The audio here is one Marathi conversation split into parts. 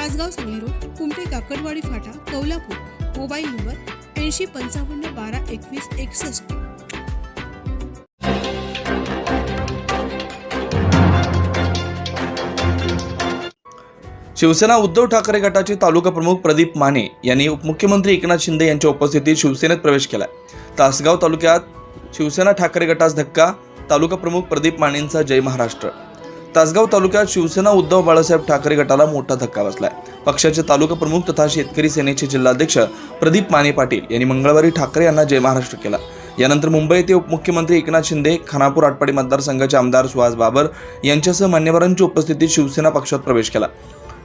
तासगाव सांगली रोड कुमटे काकडवाडी फाटा कौलापूर मोबाईल नंबर ऐंशी पंचावन्न बारा एकवीस एकसष्ट. शिवसेना उद्धव ठाकरे गटाचे तालुका प्रमुख प्रदीप माने यांनी उपमुख्यमंत्री एकनाथ शिंदे यांच्या उपस्थितीत शिवसेनेत प्रवेश केला. तासगाव तालुक्यात शिवसेना ठाकरे गटास धक्का तालुका प्रमुख प्रदीप मानेंचा जय महाराष्ट्र. तासगाव तालुक्यात शिवसेना उद्धव बाळासाहेब ठाकरे गटाला मोठा धक्का बसलाय. पक्षाचे तालुका प्रमुख तथा शेतकरी सेनेचे जिल्हाध्यक्ष प्रदीप माने पाटील यांनी मंगळवारी ठाकरे यांना जय महाराष्ट्र केला. यानंतर मुंबई येथे उपमुख्यमंत्री एकनाथ शिंदे खानापूर आटपाडी मतदारसंघाचे आमदार सुहास बाबर यांच्यासह मान्यवरांच्या उपस्थितीत शिवसेना पक्षात प्रवेश केला.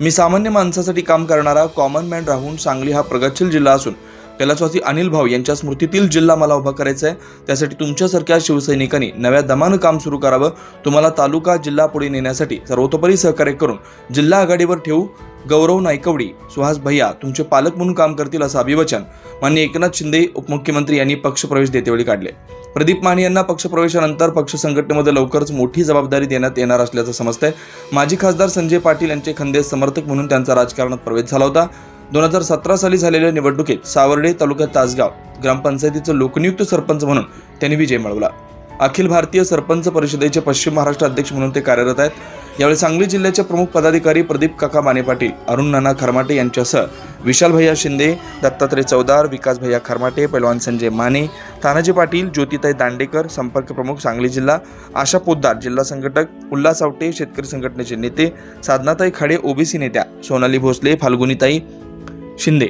मी सामान्य माणसासाठी काम करणारा कॉमन मॅन राहून सांगली हा प्रगतशील जिल्हा असून कैलासवासी अनिल भाऊ यांच्या स्मृतीतील जिल्हा मला उभा करायचा आहे. त्यासाठी तुमच्यासारख्या शिवसैनिकांनी नव्या दमानं काम सुरू करावं. तुम्हाला तालुका जिल्हा पुढे नेण्यासाठी सर्वतोपरी सहकार्य करून जिल्हा आघाडीवर ठेवू. गौरव नायकवडी सुहास भैया तुमचे पालक म्हणून काम करतील असं अभिवचन मान्य एकनाथ शिंदे उपमुख्यमंत्री यांनी पक्षप्रवेश देतेवेळी काढले. प्रदीप माने यांना पक्षप्रवेशानंतर पक्ष संघटनेमध्ये लवकरच मोठी जबाबदारी देण्यात येणार असल्याचं समजतंय. माजी खासदार संजय पाटील यांचे खंदे समर्थक म्हणून त्यांचा राजकारणात प्रवेश झाला होता. दोन हजार सतरा साली झालेल्या निवडणुकीत सावर्डे तालुक्यात तासगाव ग्रामपंचायतीचं लोकनियुक्त सरपंच म्हणून त्यांनी विजय मिळवला. अखिल भारतीय सरपंच परिषदेचे पश्चिम महाराष्ट्र अध्यक्ष म्हणून ते कार्यरत आहेत. यावेळी सांगली जिल्ह्याचे प्रमुख पदाधिकारी प्रदीप काका माने पाटील अरुण नाना खरमाटे यांच्यासह विशाल भैया शिंदे दत्तात्रय चौदार विकास भैया खरमाटे पैलवान संजय माने तानाजी पाटील ज्योतिताई दांडेकर संपर्क प्रमुख सांगली जिल्हा आशा पोद्दार जिल्हा संघटक उल्हास आवटे शेतकरी संघटनेचे नेते साधनाताई खाडे ओबीसी नेत्या सोनाली भोसले फाल्गुनीताई शिंदे.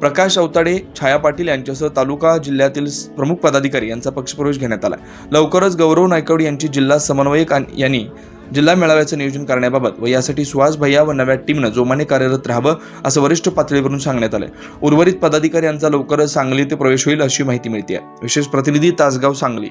प्रकाश अवताडे छाया पाटील यांच्यासह तालुका जिल्ह्यातील प्रमुख पदाधिकारी यांचा पक्षप्रवेश घेण्यात आला. लवकरच गौरव नायकवड यांची जिल्हा समन्वयक यांनी जिल्हा मेळाव्याचं नियोजन करण्याबाबत व यासाठी सुहास भैया व नव्या टीमनं जोमाने कार्यरत राहावं असं वरिष्ठ पातळीवरून सांगण्यात आलंय. उर्वरित पदाधिकारी यांचा लवकरच सांगली ते प्रवेश होईल अशी माहिती मिळते विशेष प्रतिनिधी तासगाव सांगली.